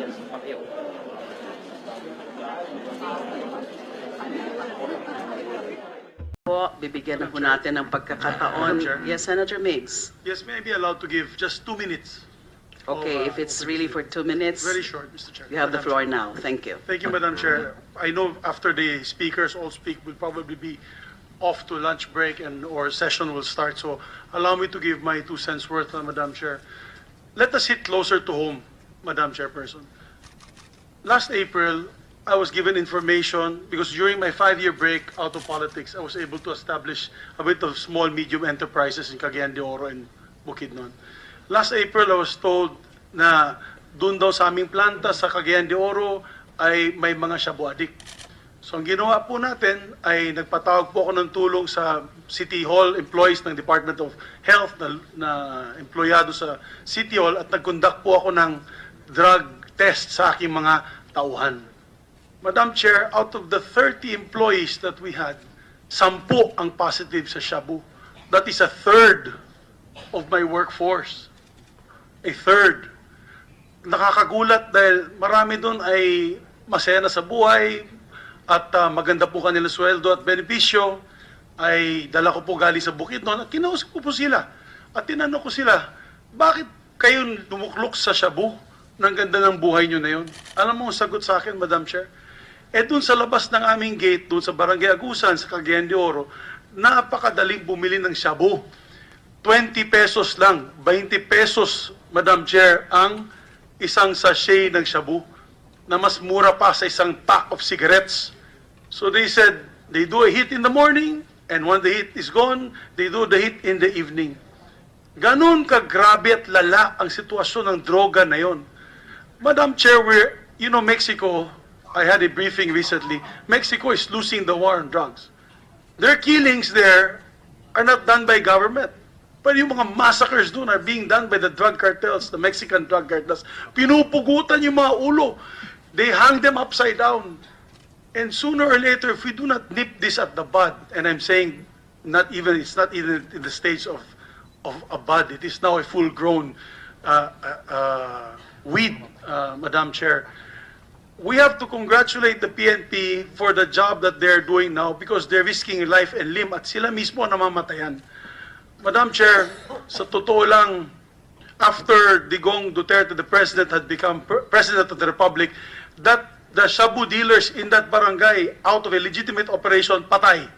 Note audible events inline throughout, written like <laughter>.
yan sa Pacquiao. Po, bibigyan na po natin ng pagkakataon. Chair. Yes, Senator Miggs. Yes, may I be allowed to give just two minutes? Okay, Oh, if it's really for two minutes, Very short, Mr. Chair. you have the Madam floor Chair. now. Thank you. Thank you, Madam Chair. I know after the speakers all speak, we'll probably be off to lunch break and or session will start. So allow me to give my two cents worth, uh, Madam Chair. Let us hit closer to home, Madam Chairperson. Last April, I was given information because during my five-year break out of politics, I was able to establish a bit of small, medium enterprises in Cagayan de Oro and Bukidnon. Last April, I was told na doon daw sa aming planta sa Cagayan de Oro ay may mga shabu addict. So ang ginawa po natin ay nagpatawag po ako ng tulong sa City Hall employees ng Department of Health na, na empleyado sa City Hall at nag-conduct po ako ng drug test sa aking mga tauhan. Madam Chair, out of the 30 employees that we had, sampu ang positive sa shabu. That is a third of my workforce. A third. Nakakagulat dahil marami doon ay masaya na sa buhay at ah, maganda po kanilang sweldo at benepisyo ay dala ko po galing sa bukid noon at kinausap ko po sila. At tinanong ko sila, bakit kayo lumuklok sa shabu? Nang ganda ng buhay nyo na yun. Alam mo sagot sa akin, Madam Chair? Eh doon sa labas ng aming gate, doon sa Barangay Agusan, sa Cagayan de Oro, napakadaling bumili ng shabu. 20 pesos lang, 20 pesos, Madam Chair, ang isang sachet ng shabu na mas mura pa sa isang pack of cigarettes. So they said, they do a hit in the morning, and when the hit is gone, they do the hit in the evening. Ganon kagrabe at lala ang sitwasyon ng droga na yon. Madam Chair, we're, you know, Mexico, I had a briefing recently, Mexico is losing the war on drugs. Their killings there are not done by government. But yung mga massacres doon are being done by the drug cartels, the Mexican drug cartels. Pinupugutan yung mga ulo. They hang them upside down. And sooner or later, if we do not nip this at the bud, and I'm saying not even, it's not even in the stage of, of a bud, it is now a full-grown uh, uh, uh, weed, uh, Madam Chair. We have to congratulate the PNP for the job that they're doing now because they're risking life and limb at sila mismo namamatayan. Madam Chair, sa totoo lang, after Digong Duterte, the president, had become president of the republic, that the shabu dealers in that barangay, out of a legitimate operation, patay.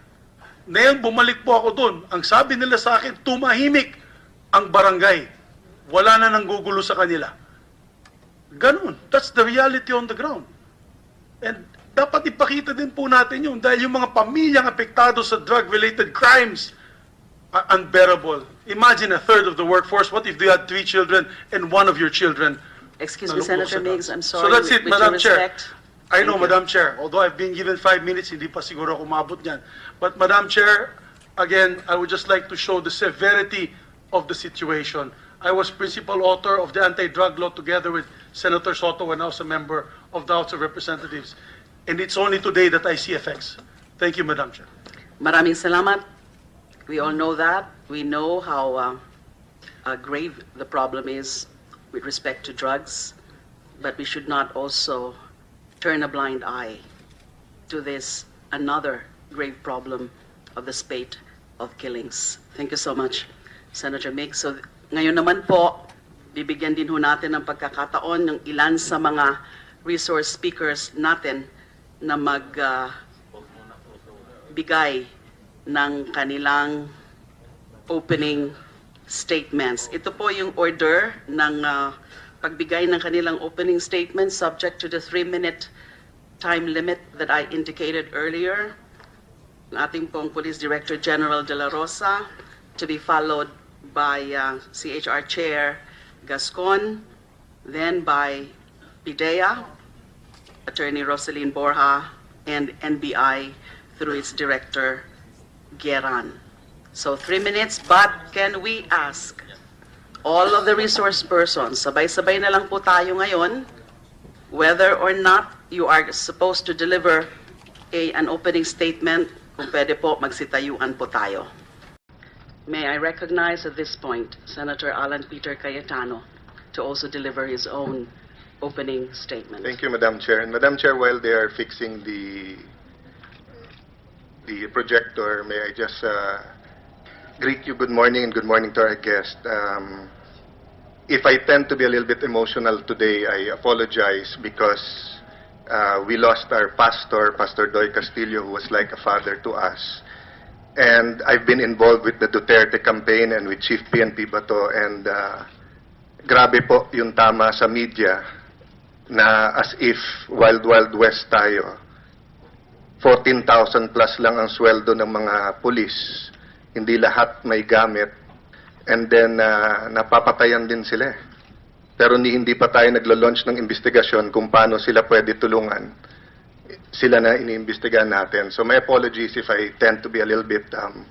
Ngayon, bumalik po ako doon. Ang sabi nila sa akin, tumahimik ang barangay. Wala na nang gugulo sa kanila. Ganun. That's the reality on the ground. And dapat ipakita din po natin yun dahil yung mga pamilyang apektado sa drug-related crimes are unbearable. Imagine a third of the workforce. What if you had three children and one of your children? Excuse me, Senator Miggs? I'm So sorry. that's it, with- Madam Chair. respect. I know. Madam Chair, although I've been given five minutes, hindi pa siguro ako umabot niyan. But Madam Chair, again, I would just like to show the severity of the situation. I was principal author of the anti-drug law together with Senator Soto I was a member of the House of Representatives. And it's only today that I see effects. Thank you, Madam Chair. Maraming salamat. We all know that. We know how uh, uh, grave the problem is with respect to drugs, but we should not also turn a blind eye to this another grave problem of the spate of killings. Thank you so much, Senator Mix. So ngayon naman po, bibigyan din ho natin ng pagkakataon ng ilan sa mga resource speakers natin na mag uh, bigay ng kanilang opening statements. Ito po yung order ng ah, pagbigay ng kanilang opening statements subject to the three-minute time limit that I indicated earlier. Ating pong Police Director General De La Rosa to be followed by ah, CHR Chair Gascon, then by Pidea, Attorney Rosaline Borja, and NBI through its director, Geran. So three minutes, but can we ask all of the resource persons, sabay-sabay na lang po tayo ngayon, whether or not you are supposed to deliver a, an opening statement Kung pwede po, magsitayuan po tayo. May I recognize at this point Senator Alan Peter Cayetano to also deliver his own opening statement. Thank you, Madam Chair. And Madam Chair, while they are fixing the the projector, may I just uh, greet you good morning and good morning to our guest. Um, if I tend to be a little bit emotional today, I apologize because uh, we lost our pastor, Pastor Doy Castillo, who was like a father to us. And I've been involved with the Duterte campaign and with Chief PNP Bato and uh, grabe po yung tama sa media na as if Wild Wild West tayo. 14,000 plus lang ang sweldo ng mga pulis. Hindi lahat may gamit. And then, uh, napapatayan din sila. eh. Pero ni hindi pa tayo naglo-launch ng investigasyon kung paano sila pwede tulungan. Sila na iniimbestigahan natin. So my apologies if I tend to be a little bit um,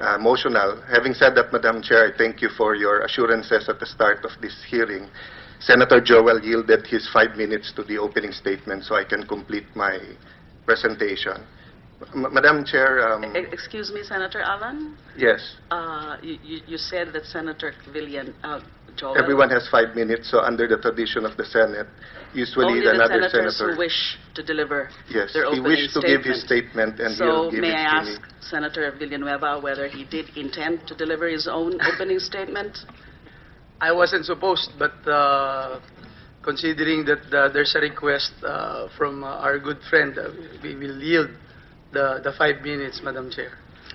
uh, emotional. Having said that, Madam Chair, I thank you for your assurances at the start of this hearing. Senator Joel yielded his five minutes to the opening statement so I can complete my presentation. M- Madam Chair, um, E- Excuse me, Senator Alan? yes, Uh, you, you you said that Senator Villan, uh, Joel... everyone has five minutes, so under the tradition of the Senate, usually Only the another senators senator. who wish to deliver Yes, their he opening wished to give his statement. statement and So he'll give may it I to me. ask Senator Villanueva whether he did intend to deliver his own <laughs> opening statement? I wasn't supposed, but uh, considering that uh, there's a request uh, from uh, our good friend, uh, we will yield the, the five minutes, Madam Chair.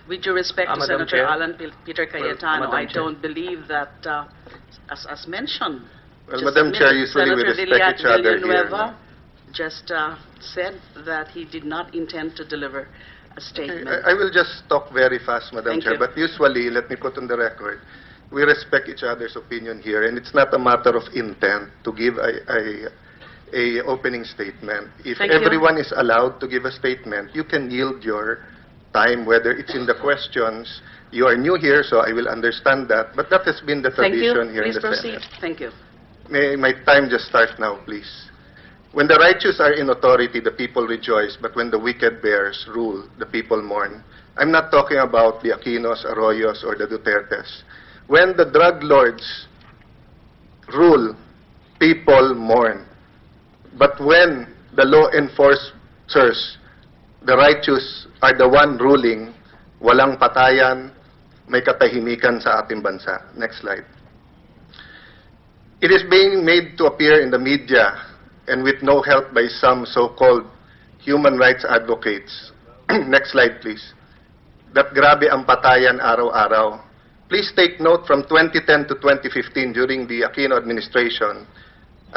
With due respect Ah, to Madam Senator Chair. Alan Pil- Peter Cayetano, Madam I Chair. don't believe that, uh, as, as mentioned, Well, Madam Chair, minute, usually we Senator respect each other here, Villanueva just uh, said that he did not intend to deliver a statement. I, I will just talk very fast, Madam Thank Chair, you. but usually, let me put on the record, we respect each other's opinion here, and it's not a matter of intent to give a, a, a opening statement. If Thank you. everyone is allowed to give a statement, you can yield your time, whether it's in the questions. You are new here, so I will understand that, but that has been the Thank you. tradition here in Please the proceed. Senate. Thank you. May my time just start now, please. When the righteous are in authority, the people rejoice, but when the wicked bears rule, the people mourn. I'm not talking about the Aquinos, Arroyos, or the Dutertes. When the drug lords rule, people mourn. But when the law enforcers, the righteous, are the one ruling, walang patayan, may katahimikan sa ating bansa. Next slide. It is being made to appear in the media and with no help by some so-called human rights advocates. <clears throat> Next slide, please. That grabe ang patayan araw-araw. Please take note from 2010 to 2015 during the Aquino administration,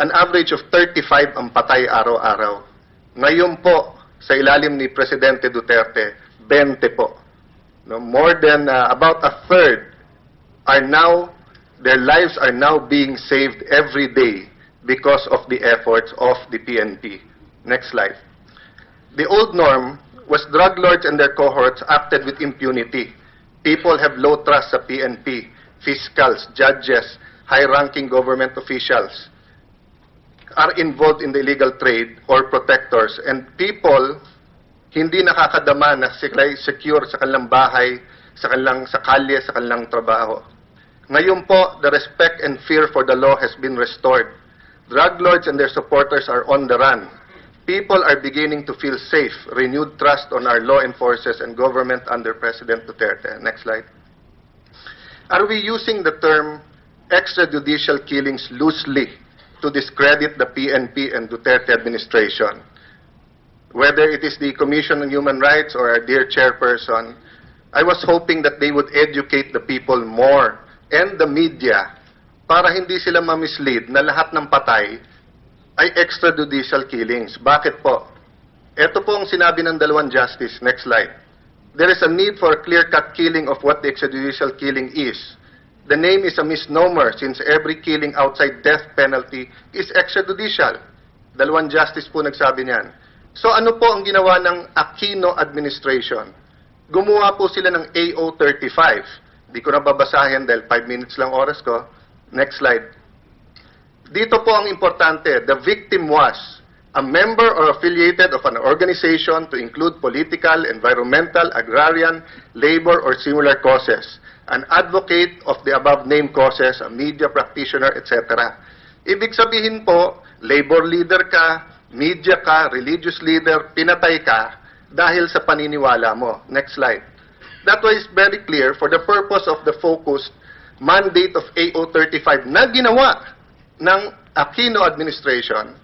an average of 35 ang patay araw-araw. Ngayon po, sa ilalim ni Presidente Duterte, 20 po. No, more than uh, about a third are now, their lives are now being saved every day because of the efforts of the PNP. Next slide. The old norm was drug lords and their cohorts acted with impunity. People have low trust sa PNP, fiscals, judges, high-ranking government officials are involved in the illegal trade or protectors and people hindi nakakadama na secure sa kanilang bahay, sa kanilang sa kalye, sa kanilang trabaho. Ngayon po, the respect and fear for the law has been restored. Drug lords and their supporters are on the run. People are beginning to feel safe, renewed trust on our law enforcers and government under President Duterte. Next slide. Are we using the term extrajudicial killings loosely to discredit the PNP and Duterte administration? whether it is the Commission on Human Rights or our dear chairperson, I was hoping that they would educate the people more and the media para hindi sila mamislead na lahat ng patay ay extrajudicial killings. Bakit po? Ito po ang sinabi ng dalawang justice. Next slide. There is a need for a clear-cut killing of what the extrajudicial killing is. The name is a misnomer since every killing outside death penalty is extrajudicial. Dalawang justice po nagsabi niyan. So ano po ang ginawa ng Aquino administration? Gumawa po sila ng AO35. Di ko na babasahin dahil 5 minutes lang oras ko. Next slide. Dito po ang importante, the victim was a member or affiliated of an organization to include political, environmental, agrarian, labor, or similar causes, an advocate of the above-named causes, a media practitioner, etc. Ibig sabihin po, labor leader ka, media ka, religious leader, pinatay ka dahil sa paniniwala mo. Next slide. That was very clear. For the purpose of the focused mandate of AO35 na ginawa ng Aquino administration